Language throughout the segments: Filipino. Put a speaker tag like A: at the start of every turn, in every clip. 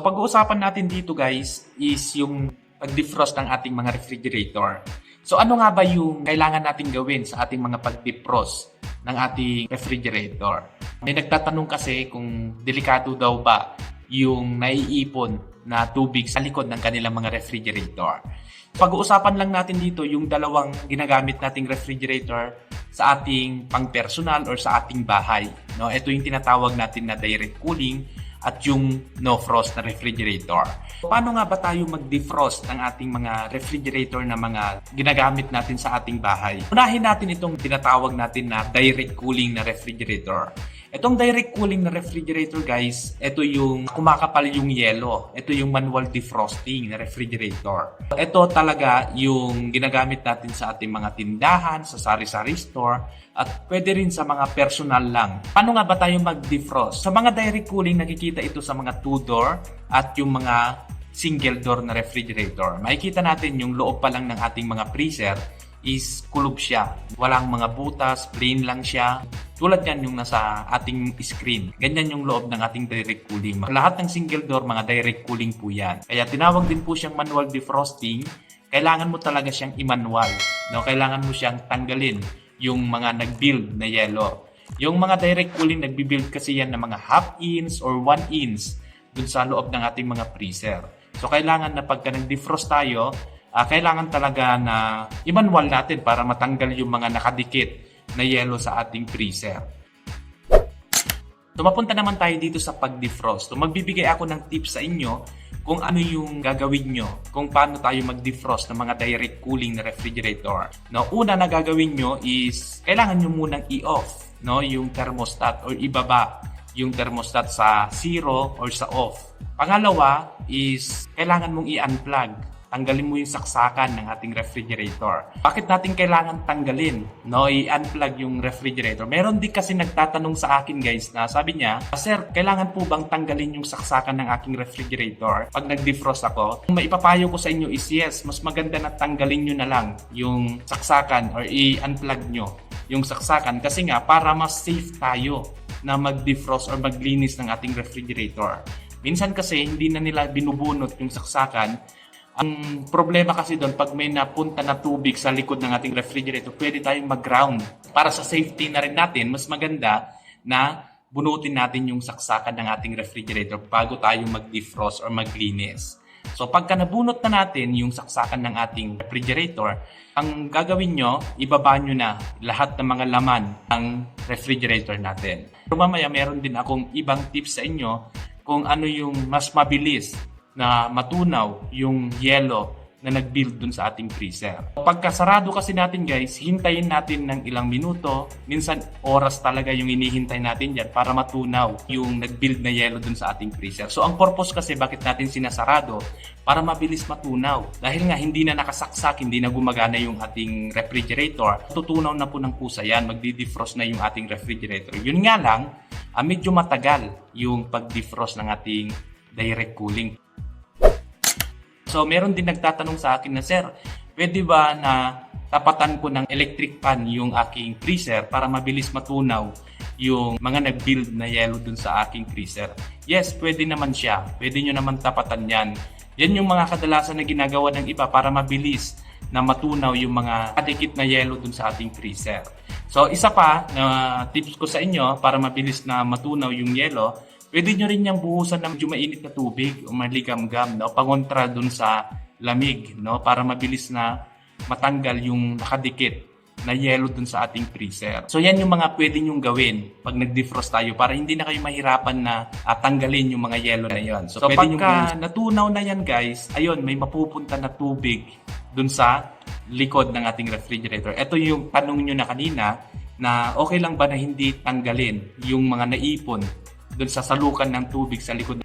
A: Pag-uusapan natin dito guys is yung pag-defrost ng ating mga refrigerator. So ano nga ba yung kailangan natin gawin sa ating mga pag-defrost ng ating refrigerator? May nagtatanong kasi kung delikado daw ba yung naiipon na tubig sa likod ng kanilang mga refrigerator. Pag-uusapan lang natin dito yung dalawang ginagamit nating refrigerator sa ating pang-personal or sa ating bahay. No, ito yung tinatawag natin na direct cooling at yung no frost na refrigerator. Paano nga ba tayo mag-defrost ng ating mga refrigerator na mga ginagamit natin sa ating bahay? Unahin natin itong tinatawag natin na direct cooling na refrigerator. Itong direct cooling na refrigerator guys, ito yung kumakapal yung yelo. Ito yung manual defrosting na refrigerator. Ito talaga yung ginagamit natin sa ating mga tindahan, sa sari-sari store, at pwede rin sa mga personal lang. Paano nga ba tayo mag-defrost? Sa mga direct cooling, nakikita ito sa mga two-door at yung mga single door na refrigerator. Makikita natin yung loob pa lang ng ating mga freezer is kulob siya. Walang mga butas, plain lang siya. Tulad yan yung nasa ating screen. Ganyan yung loob ng ating direct cooling. Lahat ng single door, mga direct cooling po yan. Kaya tinawag din po siyang manual defrosting. Kailangan mo talaga siyang i-manual. No? Kailangan mo siyang tanggalin yung mga nag-build na yellow. Yung mga direct cooling, nagbi-build kasi yan ng mga half inch or 1 inch dun sa loob ng ating mga freezer. So kailangan na pagka nag-defrost tayo, ah, kailangan talaga na i-manual natin para matanggal yung mga nakadikit na yellow sa ating freezer. So naman tayo dito sa pag-defrost. So magbibigay ako ng tips sa inyo kung ano yung gagawin nyo, kung paano tayo mag-defrost ng mga direct cooling na refrigerator. No, una na gagawin nyo is kailangan nyo munang i-off no, yung thermostat or ibaba yung thermostat sa zero or sa off. Pangalawa is kailangan mong i-unplug. Tanggalin mo yung saksakan ng ating refrigerator. Bakit natin kailangan tanggalin? No, i-unplug yung refrigerator. Meron din kasi nagtatanong sa akin guys na sabi niya, Sir, kailangan po bang tanggalin yung saksakan ng aking refrigerator pag nag-defrost ako? Kung maipapayo ko sa inyo is yes, mas maganda na tanggalin nyo na lang yung saksakan or i-unplug nyo yung saksakan kasi nga para mas safe tayo na mag-defrost or maglinis ng ating refrigerator. Minsan kasi hindi na nila binubunot yung saksakan. Ang problema kasi doon, pag may napunta na tubig sa likod ng ating refrigerator, pwede tayong mag-ground. Para sa safety na rin natin, mas maganda na bunutin natin yung saksakan ng ating refrigerator bago tayo mag-defrost or maglinis. So pagka nabunot na natin yung saksakan ng ating refrigerator, ang gagawin nyo, ibaba nyo na lahat ng mga laman ng refrigerator natin. Pero mamaya meron din akong ibang tips sa inyo kung ano yung mas mabilis na matunaw yung yellow na nag-build dun sa ating freezer. Pagkasarado kasi natin guys, hintayin natin ng ilang minuto. Minsan oras talaga yung inihintay natin dyan para matunaw yung nag-build na yellow dun sa ating freezer. So ang purpose kasi bakit natin sinasarado para mabilis matunaw. Dahil nga hindi na nakasaksak, hindi na gumagana yung ating refrigerator, tutunaw na po ng kusa yan, magdi-defrost na yung ating refrigerator. Yun nga lang, ah, medyo matagal yung pag-defrost ng ating direct cooling. So, meron din nagtatanong sa akin na, Sir, pwede ba na tapatan ko ng electric fan yung aking freezer para mabilis matunaw yung mga nag-build na yellow dun sa aking freezer? Yes, pwede naman siya. Pwede nyo naman tapatan yan. Yan yung mga kadalasan na ginagawa ng iba para mabilis na matunaw yung mga kadikit na yellow dun sa ating freezer. So, isa pa na tips ko sa inyo para mabilis na matunaw yung yellow, Pwede nyo rin yung buhusan ng medyo mainit na tubig o maligam-gam, no? pangontra dun sa lamig, no? Para mabilis na matanggal yung nakadikit na yellow dun sa ating freezer. So yan yung mga pwede nyong gawin pag nag-defrost tayo para hindi na kayo mahirapan na ah, tanggalin yung mga yellow na yon. So, so
B: pwede
A: pagka natunaw na yan guys, ayun, may mapupunta na tubig dun sa likod ng ating refrigerator. Ito yung tanong nyo na kanina na okay lang ba na hindi tanggalin yung mga naipon dun sa salukan ng tubig sa likod.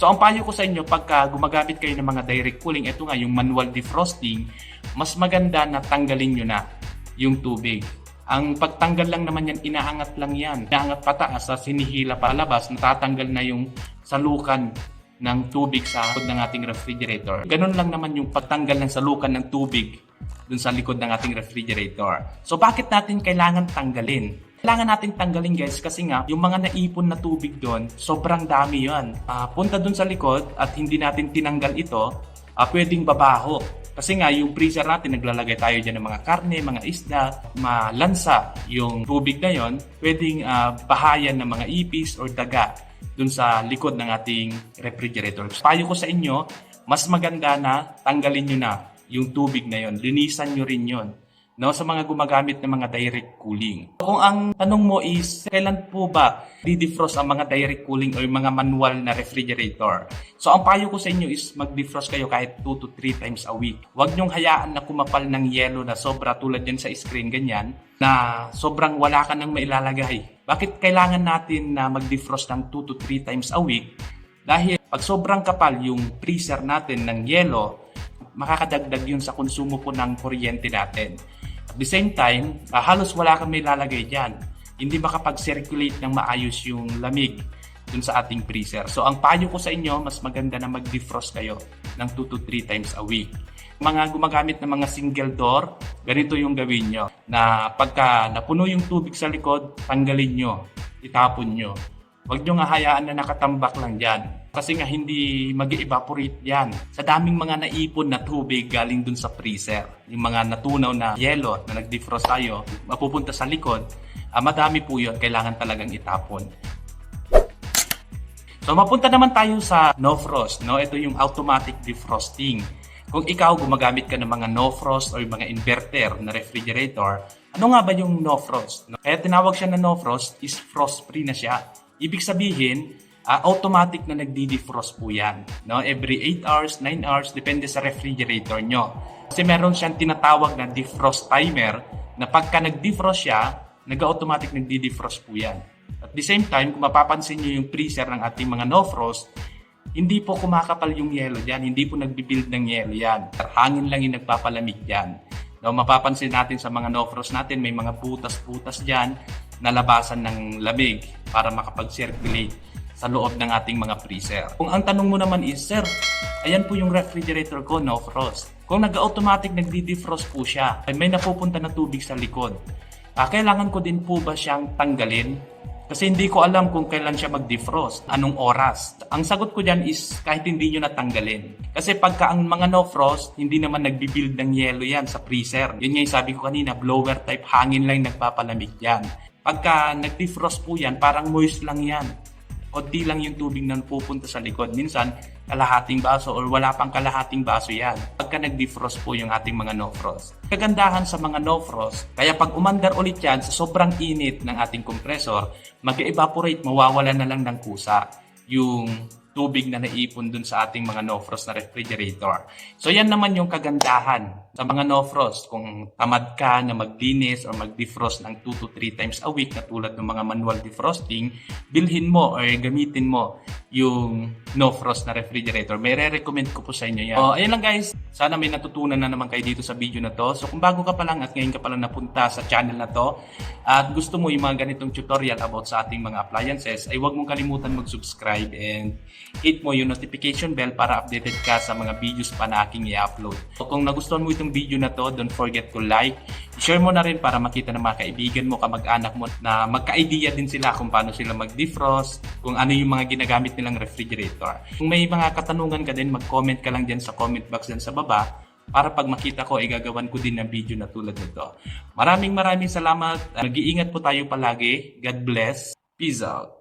A: So ang payo ko sa inyo pagka gumagamit kayo ng mga direct cooling, ito nga yung manual defrosting, mas maganda na tanggalin nyo na yung tubig. Ang pagtanggal lang naman yan, inaangat lang yan. Inaangat pataas sa sinihila palabas, natatanggal na yung salukan ng tubig sa likod ng ating refrigerator. Ganun lang naman yung pagtanggal ng salukan ng tubig dun sa likod ng ating refrigerator. So bakit natin kailangan tanggalin? Kailangan natin tanggalin guys kasi nga yung mga naipon na tubig doon, sobrang dami yon. Ah, punta doon sa likod at hindi natin tinanggal ito, ah, pwedeng babaho. Kasi nga yung freezer natin, naglalagay tayo dyan ng mga karne, mga isda, malansa yung tubig na yon, pwedeng ah, bahayan ng mga ipis or daga dun sa likod ng ating refrigerator. Payo ko sa inyo, mas maganda na tanggalin nyo na yung tubig na yon. Linisan nyo rin yon no sa mga gumagamit ng mga direct cooling. Kung ang tanong mo is kailan po ba di-defrost ang mga direct cooling o yung mga manual na refrigerator? So ang payo ko sa inyo is mag-defrost kayo kahit 2 to 3 times a week. Huwag nyong hayaan na kumapal ng yelo na sobra tulad yan sa screen ganyan na sobrang wala ka nang mailalagay. Bakit kailangan natin na mag-defrost ng 2 to 3 times a week? Dahil pag sobrang kapal yung freezer natin ng yelo, makakadagdag yun sa konsumo po ng kuryente natin. The same time, ah, halos wala may lalagay dyan. Hindi makapag-circulate ng maayos yung lamig dun sa ating freezer. So ang payo ko sa inyo, mas maganda na mag-defrost kayo ng 2 to 3 times a week. Mga gumagamit ng mga single door, ganito yung gawin nyo. Na pagka napuno yung tubig sa likod, tanggalin nyo, itapon nyo. Huwag nyo nga hayaan na nakatambak lang dyan. Kasi nga hindi mag evaporate yan. Sa daming mga naipon na tubig galing dun sa freezer. Yung mga natunaw na yelo na nag-defrost tayo, mapupunta sa likod, ah, madami po yun. Kailangan talagang itapon. So mapunta naman tayo sa no frost, no? Ito yung automatic defrosting. Kung ikaw gumagamit ka ng mga no frost or mga inverter na refrigerator, ano nga ba yung no frost? No? Kaya tinawag siya na no frost is frost free na siya. Ibig sabihin, ah, automatic na nagdi-defrost po yan. No? Every 8 hours, 9 hours, depende sa refrigerator nyo. Kasi meron siyang tinatawag na defrost timer na pagka nag-defrost siya, nag-automatic nagdi-defrost po yan. At the same time, kung mapapansin nyo yung freezer ng ating mga no-frost, hindi po kumakapal yung yelo dyan, hindi po nagbibuild ng yelo yan. Hangin lang yung nagpapalamig dyan. No, mapapansin natin sa mga no-frost natin, may mga butas-butas dyan na labasan ng lamig para makapag-circulate sa loob ng ating mga freezer. Kung ang tanong mo naman is, Sir, ayan po yung refrigerator ko, no frost. Kung nag-automatic nagdi-defrost po siya, ay may napupunta na tubig sa likod. Ah, kailangan ko din po ba siyang tanggalin? Kasi hindi ko alam kung kailan siya mag-defrost, anong oras. Ang sagot ko dyan is kahit hindi nyo natanggalin. Kasi pagka ang mga no-frost, hindi naman nagbibuild ng yelo yan sa freezer. Yun nga yung sabi ko kanina, blower type hangin lang nagpapalamig yan. Pagka nag-defrost po yan, parang moist lang yan. Konti lang yung tubig na pupunta sa likod. Minsan, kalahating baso or wala pang kalahating baso yan. Pagka nag-defrost po yung ating mga no-frost. Kagandahan sa mga no-frost, kaya pag umandar ulit yan sa sobrang init ng ating compressor, mag-evaporate, mawawala na lang ng kusa yung tubig na naipon dun sa ating mga no-frost na refrigerator. So yan naman yung kagandahan sa mga no-frost. Kung tamad ka na maglinis or mag-defrost ng 2 to 3 times a week na tulad ng mga manual defrosting, bilhin mo or gamitin mo yung no-frost na refrigerator. May re-recommend ko po sa inyo yan. So, ayun lang guys. Sana may natutunan na naman kayo dito sa video na to. So kung bago ka pa lang at ngayon ka pa lang napunta sa channel na to at gusto mo yung mga ganitong tutorial about sa ating mga appliances, ay huwag mong kalimutan mag-subscribe and hit mo yung notification bell para updated ka sa mga videos pa na aking i-upload. So kung nagustuhan mo itong video na to, don't forget to like, share mo na rin para makita ng mga kaibigan mo, kamag-anak mo na magka-idea din sila kung paano sila mag-defrost, kung ano yung mga ginagamit nilang refrigerator. Kung may mga katanungan ka din, mag-comment ka lang dyan sa comment box dyan sa baba para pag makita ko, igagawan ko din ng video na tulad nito. Maraming maraming salamat. Mag-iingat po tayo palagi. God bless. Peace out.